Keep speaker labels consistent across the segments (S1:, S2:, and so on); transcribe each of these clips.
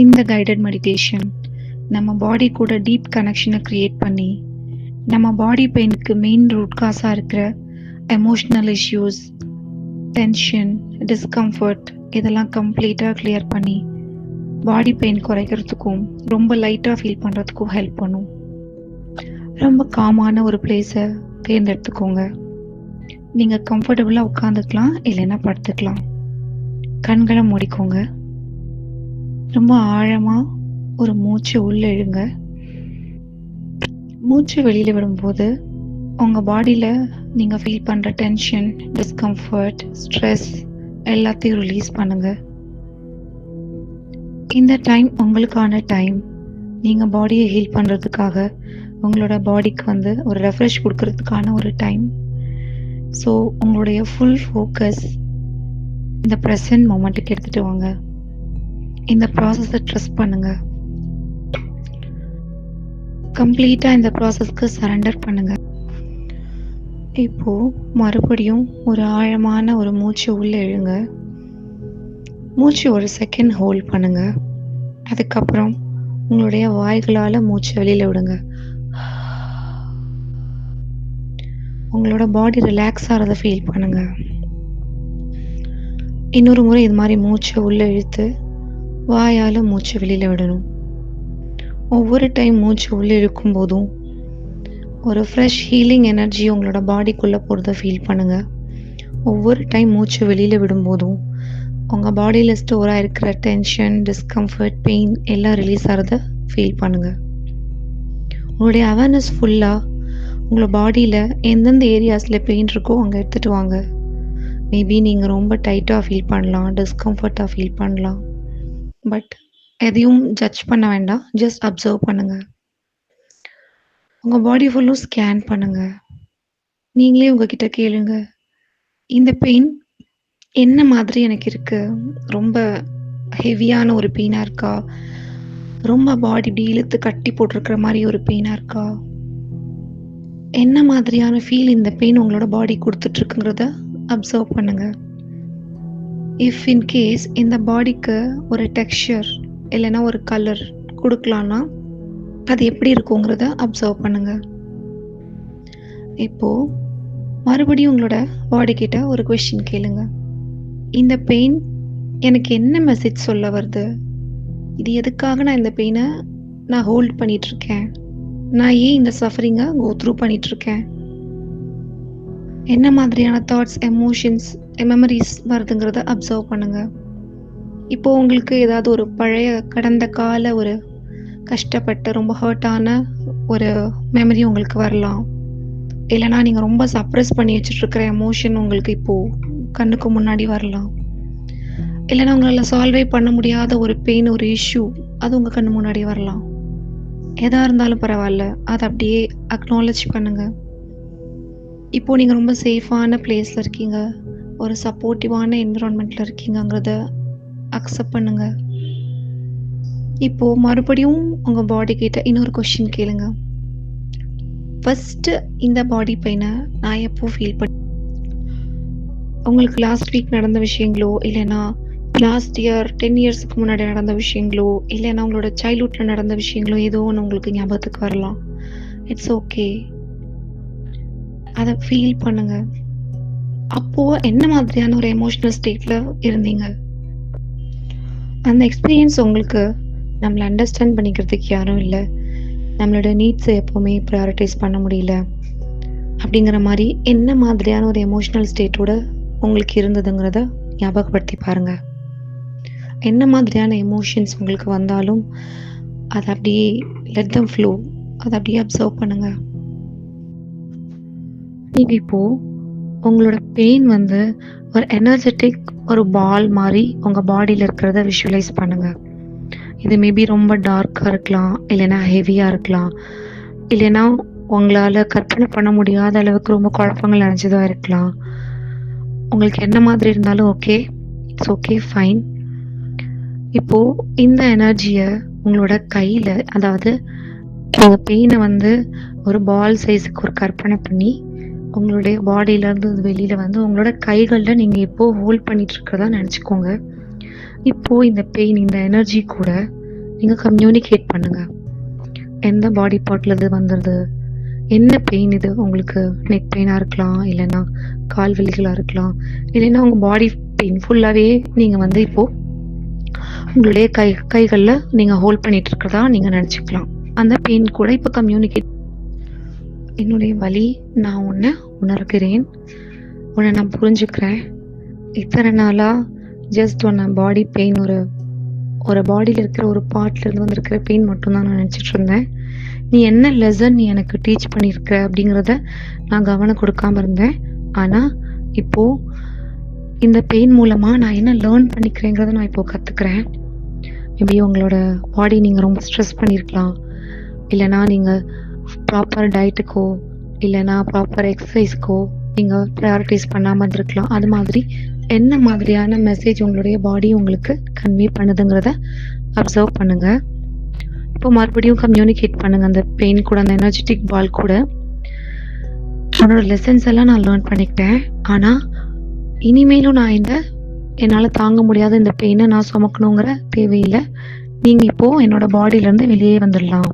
S1: இந்த guided meditation நம்ம பாடி கூட டீப் கனெக்ஷனை க்ரியேட் பண்ணி நம்ம பாடி பெயினுக்கு மெயின் ரூட் காஸாக இருக்கிற எமோஷ்னல் இஷ்யூஸ் டென்ஷன் டிஸ்கம்ஃபர்ட் இதெல்லாம் கம்ப்ளீட்டாக கிளியர் பண்ணி பாடி பெயின் குறைக்கிறதுக்கும் ரொம்ப லைட்டாக ஃபீல் பண்ணுறதுக்கும் ஹெல்ப் பண்ணும். ரொம்ப காமான ஒரு பிளேஸை தேர்ந்தெடுத்துக்கோங்க. நீங்கள் கம்ஃபர்டபுளாக உட்காந்துக்கலாம் இல்லைன்னா படுத்துக்கலாம். கண்களை மூடிக்கோங்க. ரொம்ப ஆழமாக ஒரு மூச்சு உள்ள இழுங்க. மூச்சு வெளியில் விடும்போது உங்கள் பாடியில் நீங்கள் ஃபீல் பண்ணுற டென்ஷன் டிஸ்கம்ஃபர்ட் ஸ்ட்ரெஸ் எல்லாத்தையும் ரிலீஸ் பண்ணுங்க. இந்த டைம் உங்களுக்கான டைம் நீங்கள் பாடியை ஹீல் பண்ணுறதுக்காக உங்களோட பாடிக்கு வந்து ஒரு ரெஃப்ரெஷ் கொடுக்கறதுக்கான ஒரு டைம் ஸோ உங்களுடைய ஃபுல் ஃபோக்கஸ் இந்த ப்ரெசன்ட் மொமெண்ட்டுக்கு எடுத்துகிட்டு வாங்க. இந்த ப்ராசஸை ட்ரஸ்ட் பண்ணுங்க. கம்ப்ளீட்டாக இந்த ப்ராசஸ்க்கு சரண்டர் பண்ணுங்க. இப்போ மறுபடியும் ஒரு ஆழமான ஒரு மூச்சு உள்ள எழுங்க. மூச்சு ஒரு செகண்ட் ஹோல்ட் பண்ணுங்க. அதுக்கப்புறம் உங்களுடைய வாய்களால் மூச்சு வெளியில் விடுங்க. உங்களோட பாடி ரிலாக்ஸ் ஆகிறத ஃபீல் பண்ணுங்க. இன்னொரு முறை இது மாதிரி மூச்சை உள்ளே இழுத்து வாயால் மூச்சு வெளியில் விடணும். ஒவ்வொரு டைம் மூச்சு உள்ளே இழுக்கும் போதும் ஒரு ஃப்ரெஷ் ஹீலிங் எனர்ஜி உங்களோட பாடிக்குள்ளே போகிறத ஃபீல் பண்ணுங்கள் ஒவ்வொரு டைம் மூச்சு வெளியில் விடும்போதும் உங்கள் பாடியில் ஸ்டோராக இருக்கிற டென்ஷன் டிஸ்கம்ஃபர்ட் பெயின் எல்லாம் ரிலீஸ் ஆகிறத ஃபீல் பண்ணுங்கள் உங்களுடைய அவேர்னஸ் ஃபுல்லாக உங்களை பாடியில் எந்தெந்த ஏரியாஸில் பெயின் இருக்கோ அங்கே எடுத்துகிட்டு வாங்க. மேபி நீங்கள் ரொம்ப டைட்டாக ஃபீல் பண்ணலாம் டிஸ்கம்ஃபர்ட்டாக ஃபீல் பண்ணலாம். பட் எதையும் ஜட்ஜ் பண்ண வேண்டாம். ஜஸ்ட் அப்சர்வ் பண்ணுங்கள் உங்கள் பாடி ஃபுல்லும் ஸ்கேன் பண்ணுங்கள் நீங்களே உங்ககிட்ட கேளுங்க. இந்த பெயின் என்ன மாதிரி எனக்கு இருக்குது ரொம்ப ஹெவியான ஒரு பெயினாக இருக்கா? ரொம்ப பாடி இப்படி இழுத்து கட்டி போட்டிருக்கிற மாதிரி ஒரு பெயினாக இருக்கா? என்ன மாதிரியான ஃபீல் இந்த பெயின் உங்களோட பாடி கொடுத்துட்ருக்குங்கிறத அப்சர்வ் பண்ணுங்கள் இஃப் இன் கேஸ் இந்த பாடிக்கு ஒரு டெக்ஸ்சர் இல்லைன்னா ஒரு கலர் கொடுக்கலான்னா அது எப்படி இருக்குங்கிறத அப்சர்வ் பண்ணுங்க. இப்போ மறுபடியும் உங்களோட பாடிக்கிட்ட ஒரு கொஷின் கேளுங்க. இந்த பெயின் எனக்கு என்ன மெசேஜ் சொல்ல வருது? இது எதுக்காக நான் இந்த பெயினை நான் ஹோல்ட் பண்ணிட்டு இருக்கேன் நான் ஏன் இந்த சஃபரிங்கை கோ த்ரூ பண்ணிட்டு இருக்கேன் என்ன மாதிரியான தாட்ஸ் எமோஷன்ஸ் மெமரிஸ் வருதுங்கிறத அப்சர்வ் பண்ணுங்க. இப்போ உங்களுக்கு ஏதாவது ஒரு பழைய கடந்த கால ஒரு கஷ்டப்பட்ட ரொம்ப ஹர்ட்டான ஒரு மெமரி உங்களுக்கு வரலாம். இல்லைனா நீங்கள் ரொம்ப சப்ரெஸ் பண்ணி வச்சுட்ருக்கிற எமோஷன் உங்களுக்கு இப்போது கண்ணுக்கு முன்னாடி வரலாம். இல்லைனா உங்களால் சால்வே பண்ண முடியாத ஒரு பெயின் ஒரு இஷ்யூ அது உங்கள் கண்ணு முன்னாடி வரலாம். எதாக இருந்தாலும் பரவாயில்ல அதை அப்படியே அக்னாலஜ் பண்ணுங்கள் இப்போது நீங்கள் ரொம்ப சேஃபான பிளேஸில் இருக்கீங்க. ஒரு சப்போர்ட்டிவான என்விரான்மெண்ட்டில் இருக்கீங்கங்கிறத அக்செப்ட் பண்ணுங்கள் இப்போது மறுபடியும் உங்கள் பாடி கிட்ட இன்னொரு கொஷின் கேளுங்க. ஃபஸ்ட்டு இந்த பாடி பெயினை நான் எப்போ ஃபீல் பண்ண உங்களுக்கு லாஸ்ட் வீக் நடந்த விஷயங்களோ இல்லைன்னா லாஸ்ட் இயர் டென் இயர்ஸுக்கு முன்னாடி நடந்த விஷயங்களோ இல்லைன்னா உங்களோட சைல்ட்ஹுட்டில் நடந்த விஷயங்களோ ஏதோ ஒன்று உங்களுக்கு ஞாபகத்துக்கு வரலாம். இட்ஸ் ஓகே அதை ஃபீல் பண்ணுங்க. அப்போது என்ன மாதிரியான ஒரு எமோஷ்னல் ஸ்டேட்டில் இருந்தீங்க? அந்த எக்ஸ்பீரியன்ஸ் உங்களுக்கு நம்மளை அண்டர்ஸ்டாண்ட் பண்ணிக்கிறதுக்கு யாரும் இல்லை. நம்மளோட நீட்ஸை எப்போவுமே ப்ரையாரிட்டைஸ் பண்ண முடியல. அப்படிங்கிற மாதிரி என்ன மாதிரியான ஒரு எமோஷ்னல் ஸ்டேட்டோட உங்களுக்கு இருந்ததுங்கிறத ஞாபகப்படுத்தி பாருங்க. என்ன மாதிரியான எமோஷன்ஸ் உங்களுக்கு வந்தாலும் அதை அப்படியே லெட் தம் ஃப்ளோ அதை அப்படியே அப்சர்வ் பண்ணுங்க. நீங்கள் இப்போது உங்களோட பெயின் வந்து ஒரு எனர்ஜெட்டிக் ஒரு பால் மாதிரி உங்கள் பாடியில் இருக்கிறத விஷுவலைஸ் பண்ணுங்கள் இது மேபி ரொம்ப டார்க்காக இருக்கலாம் இல்லைன்னா ஹெவியாக இருக்கலாம். இல்லைன்னா உங்களால் கற்பனை பண்ண முடியாத அளவுக்கு ரொம்ப குழப்பங்கள் நினச்சதாக இருக்கலாம். உங்களுக்கு என்ன மாதிரி இருந்தாலும் ஓகே இட்ஸ் ஓகே ஃபைன் இப்போது இந்த எனர்ஜியை உங்களோட கையில் அதாவது உங்கள் பெயினை வந்து ஒரு பால் சைஸுக்கு ஒரு கற்பனை பண்ணி உங்களுடைய பாடியிலேருந்து வெளியில் வந்து உங்களோட கைகளில் நீங்கள் இப்போது ஹோல்ட் பண்ணிட்டு இருக்கிறதா நினச்சிக்கோங்க. இப்போது இந்த பெயின் இந்த எனர்ஜி கூட நீங்கள் கம்யூனிகேட் பண்ணுங்கள் எந்த பாடி பார்ட்டில் இது வந்துடுது என்ன பெயின் இது? உங்களுக்கு நெக் பெயினாக இருக்கலாம் இல்லைன்னா கால் வலிகளாக இருக்கலாம் இல்லைன்னா உங்கள் பாடி பெயின் ஃபுல்லாகவே நீங்கள் வந்து இப்போது உங்களுடைய கை கைகளில் நீங்கள் ஹோல்ட் பண்ணிட்டு இருக்கிறதா நீங்கள் நினச்சிக்கலாம். அந்த பெயின் கூட இப்போ கம்யூனிகேட் என்னுடைய வழி நான் உன்னை உணர்கிறேன். உன்னை நான் புரிஞ்சுக்கிறேன். இத்தனை நாளாக ஜஸ்ட் உன்னை பாடி பெயின் ஒரு ஒரு பாடியில் இருக்கிற ஒரு பார்ட்லேருந்து வந்திருக்கிற பெயின் மட்டும்தான் நான் நினச்சிட்டு இருந்தேன். நீ என்ன லெசன் நீ எனக்கு டீச் பண்ணியிருக்க அப்படிங்கிறத நான் கவனம் கொடுக்காம இருந்தேன். ஆனால் இப்போது இந்த பெயின் மூலமாக நான் என்ன லேர்ன் பண்ணிக்கிறேங்கிறத நான் இப்போது கற்றுக்குறேன் மேபி உங்களோட பாடி நீங்கள் ரொம்ப ஸ்ட்ரெஸ் பண்ணியிருக்கலாம் இல்லைனா நீங்கள் ப்ராப்பர் டயட்டுக்கோ இல்லைனா ப்ராப்பர் எக்ஸசைஸ்க்கோ நீங்கள் ப்ரையாரிட்டிஸ் பண்ணாமல் இருந்திருக்கலாம். அது மாதிரி என்ன மாதிரியான மெசேஜ் உங்களுடைய பாடி உங்களுக்கு கன்வே பண்ணுதுங்கிறத அப்சர்வ் பண்ணுங்கள் இப்போ மறுபடியும் கம்யூனிகேட் பண்ணுங்கள் அந்த பெயின் கூட அந்த எனர்ஜெட்டிக் பால் கூட. அவனோட லெசன்ஸ் எல்லாம் நான் லேர்ன் பண்ணிக்கிட்டேன். ஆனால் இனிமேலும் நான் இந்த என்னால் தாங்க முடியாத இந்த பெயினை நான் சுமக்கணுங்கிற தேவையில்லை. நீங்கள் இப்போது என்னோட பாடியிலேருந்து வெளியே வந்துடலாம்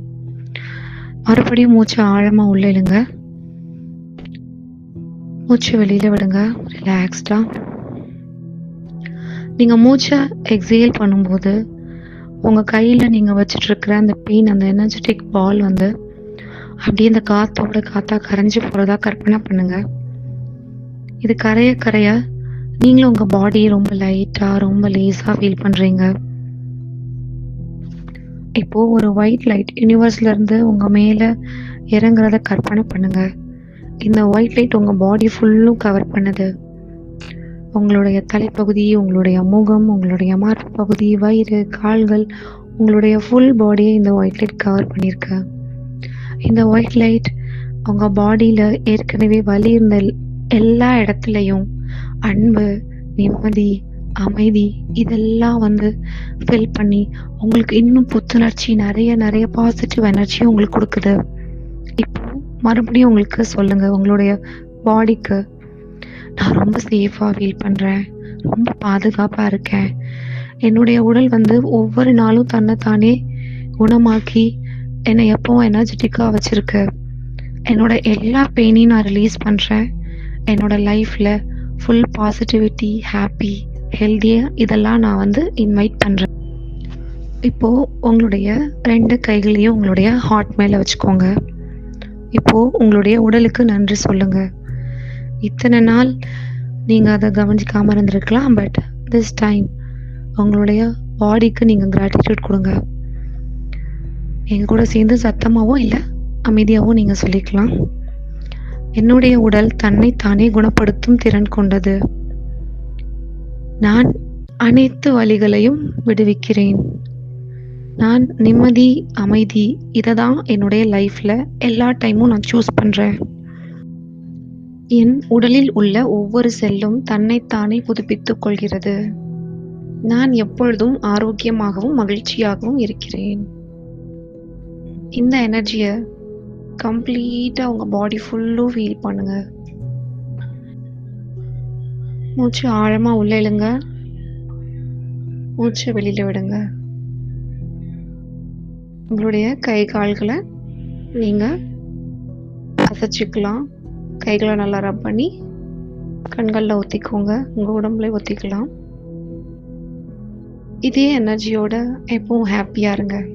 S1: மறுபடியும் மூச்சை ஆழமாக உள்ள இழுங்க. மூச்சு வெளியில் விடுங்க. ரிலாக்ஸ்டாக நீங்கள் மூச்சை எக்ஸேல் பண்ணும்போது உங்கள் கையில் நீங்கள் இருக்கிற அந்த பெயின் அந்த எனர்ஜெட்டிக் பால் வந்து அப்படியே இந்த காற்றோட காத்தா கரைஞ்சி போகிறதா கற்பனை பண்ணுங்க. இது கரைய கரைய நீங்களும் உங்கள் பாடி ரொம்ப லைட்டாக ரொம்ப லேஸாக ஃபீல் பண்ணுறீங்க இப்போது ஒரு ஒயிட் லைட் யூனிவர்ஸ்லேருந்து உங்கள் மேலே இறங்குறத கற்பனை பண்ணுங்க. இந்த ஒயிட் லைட் உங்கள் பாடி ஃபுல்லும் கவர் பண்ணுது. உங்களுடைய தலைப்பகுதி உங்களுடைய முகம் உங்களுடைய மார்பு பகுதி வயிறு கால்கள் உங்களுடைய ஃபுல் பாடியை இந்த ஒயிட் லைட் கவர் பண்ணியிருக்கு இந்த ஒயிட் லைட் உங்கள் பாடியில் ஏற்கனவே வலி இருந்த எல்லா இடத்துலையும் அன்பு நிம்மதி அமைதி இதெல்லாம் வந்து ஃபில் பண்ணி உங்களுக்கு இன்னும் புத்துணர்ச்சி நிறைய நிறைய பாசிட்டிவ் எனர்ஜி உங்களுக்கு கொடுக்குது. இப்போ மறுபடியும் உங்களுக்கு சொல்லுங்க உங்களுடைய பாடிக்கு நான் ரொம்ப சேஃபாக ஃபீல் பண்ணுறேன் ரொம்ப பாதுகாப்பாக இருக்கேன். என்னுடைய உடல் வந்து ஒவ்வொரு நாளும் தன்னைத்தானே குணமாக்கி என்னை எப்பவும் எனர்ஜெட்டிக்காக வச்சுருக்கு. என்னோட எல்லா பெயினையும் நான் ரிலீஸ் பண்ணுறேன் என்னோட லைஃப்பில் ஃபுல் பாசிட்டிவிட்டி ஹாப்பி ஹெல்த்தியாக இதெல்லாம் நான் வந்து இன்வைட் பண்ணுறேன் இப்போது உங்களுடைய ரெண்டு கைகளையும் உங்களுடைய ஹார்ட் மேலே வச்சுக்கோங்க. இப்போது உங்களுடைய உடலுக்கு நன்றி சொல்லுங்கள் இத்தனை நாள் நீங்கள் அதை கவனிக்காமல் இருந்திருக்கலாம் பட் திஸ் டைம் உங்களுடைய பாடிக்கு நீங்கள் கிராட்டிடியூட் கொடுங்க. எங்கள் கூட சேர்ந்து சத்தமாகவும் இல்லை அமைதியாகவும் நீங்கள் சொல்லிக்கலாம். என்னுடைய உடல் தன்னைத்தானே குணப்படுத்தும் திறன் கொண்டது. நான் அனைத்து வழிகளையும் விடுவிக்கிறேன். நான் நிம்மதி அமைதி இதை தான் என்னுடைய லைஃப்பில் எல்லா டைமும் நான் சூஸ் பண்ணுறேன் என் உடலில் உள்ள ஒவ்வொரு செல்லும் தன்னைத்தானே புதுப்பித்துக் கொள்கிறது. நான் எப்பொழுதும் ஆரோக்கியமாகவும் மகிழ்ச்சியாகவும் இருக்கிறேன். இந்த எனர்ஜியை கம்ப்ளீட்டாக உங்கள் பாடி ஃபுல்லும் ஃபீல் பண்ணுங்கள் மூச்சு ஆழமாக உள்ளே இழுங்க. மூச்சை வெளியில் விடுங்க. உங்களுடைய கை கால்களை நீங்கள் அசைச்சிக்கலாம். கைகளை நல்லா ரப் பண்ணி கண்களில் ஒத்திக்கோங்க. உங்கள் உடம்புல ஒத்திக்கலாம். இதே எனர்ஜியோட எப்பவும் ஹாப்பியாக இருங்க.